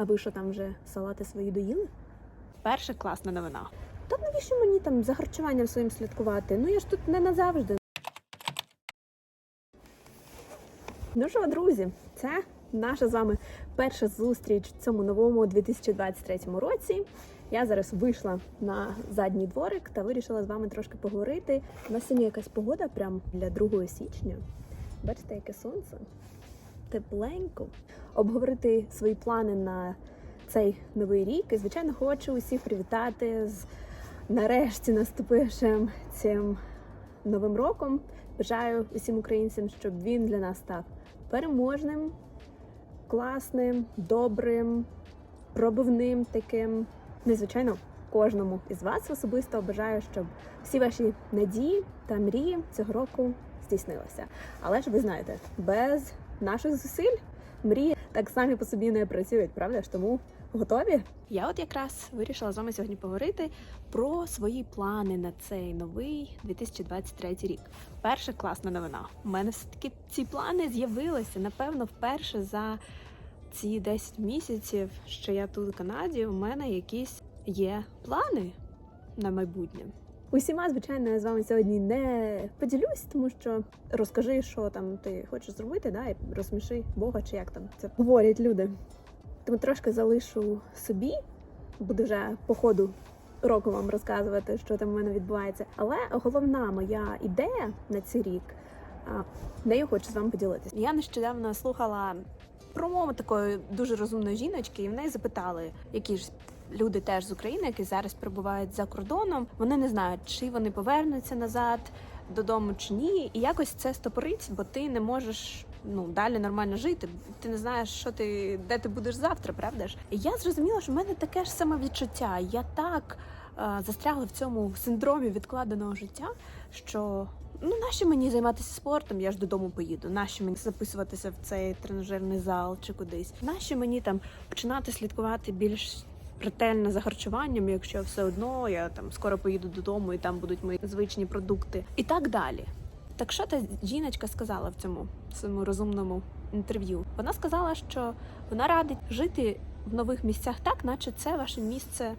А ви що там вже салати свої доїли? Перша класна новина. Та навіщо мені там за харчуванням своїм слідкувати? Ну я ж тут не назавжди. Ну що, друзі, це наша з вами перша зустріч в цьому новому 2023 році. Я зараз вийшла на задній дворик та вирішила з вами трошки поговорити. У нас сьогодні якась погода прям для 2 січня. Бачите, яке сонце? Тепленько. Обговорити свої плани на цей новий рік. І, звичайно, хочу усіх привітати з нарешті наступившим цим новим роком. Бажаю усім українцям, щоб він для нас став переможним, класним, добрим, пробивним таким. Ну і, звичайно, кожному із вас особисто бажаю, щоб всі ваші надії та мрії цього року здійснилися. Але ж ви знаєте, без наших зусиль мрії так самі по собі не працюють, правда ж? Тому готові? Я от якраз вирішила з вами сьогодні поговорити про свої плани на цей новий 2023 рік. Перша класна новина. У мене все-таки ці плани з'явилися, напевно, вперше за ці 10 місяців, що я тут в Канаді. У мене якісь є плани на майбутнє. Усіма, звичайно, я з вами сьогодні не поділюсь, тому що розкажи, що там ти хочеш зробити, да, і розсміши Бога, чи як там це говорять люди. Тому трошки залишу собі, буду вже по ходу року вам розказувати, що там в мене відбувається. Але головна моя ідея на цей рік, нею хочу з вами поділитися. Я нещодавно слухала промову такої дуже розумної жіночки, і в неї запитали, які ж люди теж з України, які зараз перебувають за кордоном. Вони не знають, чи вони повернуться назад додому чи ні. І якось це стопорить, бо ти не можеш. Ну, далі нормально жити. Ти не знаєш, що ти де ти будеш завтра, правда ж? І я зрозуміла, що в мене таке ж саме відчуття. Я так е, застрягла в цьому синдромі відкладеного життя, що ну нащо мені займатися спортом? Я ж додому поїду. Нащо мені записуватися в цей тренажерний зал чи кудись? Нащо мені там починати слідкувати більш ретельно за харчуванням, якщо все одно я там скоро поїду додому і там будуть мої звичні продукти, і так далі. Так що та жіночка сказала в цьому своєму розумному інтерв'ю? Вона сказала, що вона радить жити в нових місцях так, наче це ваше місце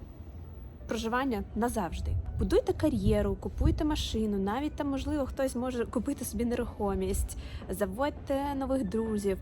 проживання назавжди. Будуйте кар'єру, купуйте машину, навіть там, можливо, хтось може купити собі нерухомість, заводьте нових друзів.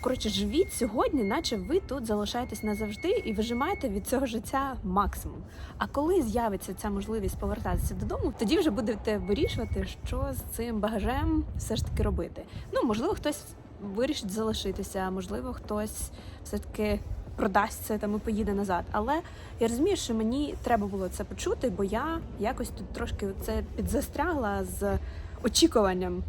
Коротше, живіть сьогодні, наче ви тут залишаєтесь назавжди і вижимаєте від цього життя максимум. А коли з'явиться ця можливість повертатися додому, тоді вже будете вирішувати, що з цим багажем все ж таки робити. Ну, можливо, хтось вирішить залишитися, можливо, хтось все таки продасть це там і поїде назад. Але я розумію, що мені треба було це почути, бо я якось тут трошки це підзастрягла з очікуванням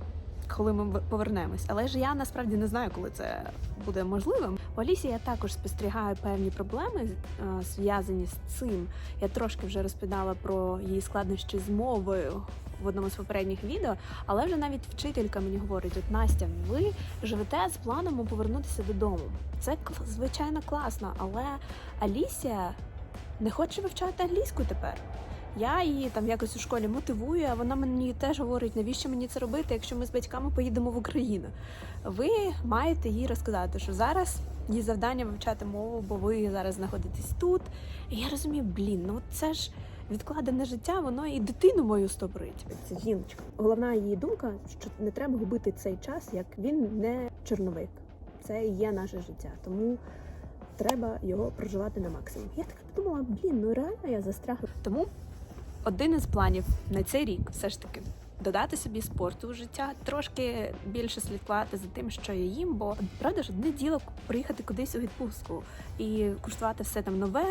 коли ми повернемось. Але ж я насправді не знаю, коли це буде можливим. У Алісі я також спостерігаю певні проблеми, е, зв'язані з цим. Я трошки вже розповідала про її складнощі з мовою. В одному з попередніх відео, але вже навіть вчителька мені говорить: от Настя, ви живете з планом повернутися додому. Це звичайно класно, але Алісія не хоче вивчати англійську тепер. Я її там якось у школі мотивую, а вона мені теж говорить, навіщо мені це робити, якщо ми з батьками поїдемо в Україну. Ви маєте їй розказати, що зараз її завдання вивчати мову, бо ви зараз знаходитесь тут. І я розумію, блін, ну це ж відкладене життя, воно і дитину мою стопорить. Це жіночка. Головна її думка, що не треба губити цей час, як він не чорновик. Це і є наше життя. Тому треба його проживати на максимум. Я така подумала, блін, ну реально я застрягла. Тому один із планів на цей рік все ж таки. Додати собі спорту в життя, трошки більше слідкувати за тим, що я їм, бо правда ж одне діло приїхати кудись у відпустку і куштувати все там нове,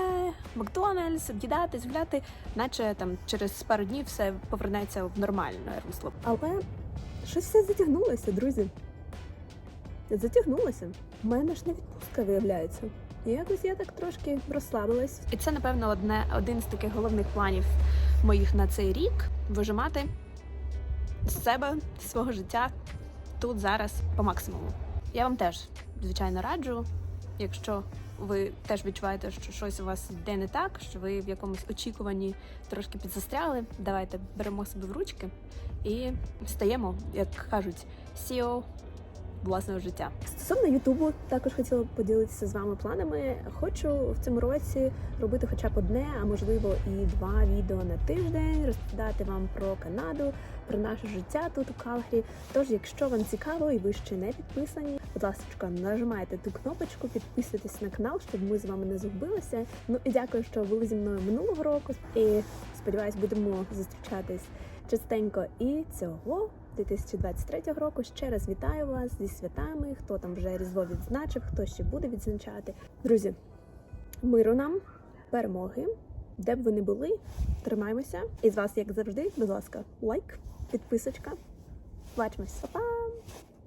Макдональдс, об'їдатись, гуляти, наче там через пару днів все повернеться в нормальне русло. Але щось все затягнулося, друзі. Затягнулося. У мене ж не відпустка виявляється. І якось я так трошки розслабилась. І це, напевно, одне один з таких головних планів моїх на цей рік вижимати з себе, з свого життя тут зараз по максимуму. Я вам теж, звичайно, раджу, якщо ви теж відчуваєте, що щось у вас йде не так, що ви в якомусь очікуванні трошки підзастряли, давайте беремо себе в ручки і стаємо, як кажуть, CEO власного життя. Стосовно Ютубу, також хотіла б поділитися з вами планами. Хочу в цьому році робити хоча б одне, а можливо і два відео на тиждень, розповідати вам про Канаду, про наше життя тут у Калгарі. Тож, якщо вам цікаво і ви ще не підписані, будь ласка, нажимайте ту кнопочку, підписуйтесь на канал, щоб ми з вами не загубилися. Ну і дякую, що були зі мною минулого року. І сподіваюсь, будемо зустрічатись частенько і цього 2023 року. Ще раз вітаю вас зі святами. Хто там вже різдво відзначив, хто ще буде відзначати. Друзі, миру нам, перемоги, де б ви не були, тримаємося. І з вас, як завжди, будь ласка, лайк, підписочка. Бачимось, Па-па!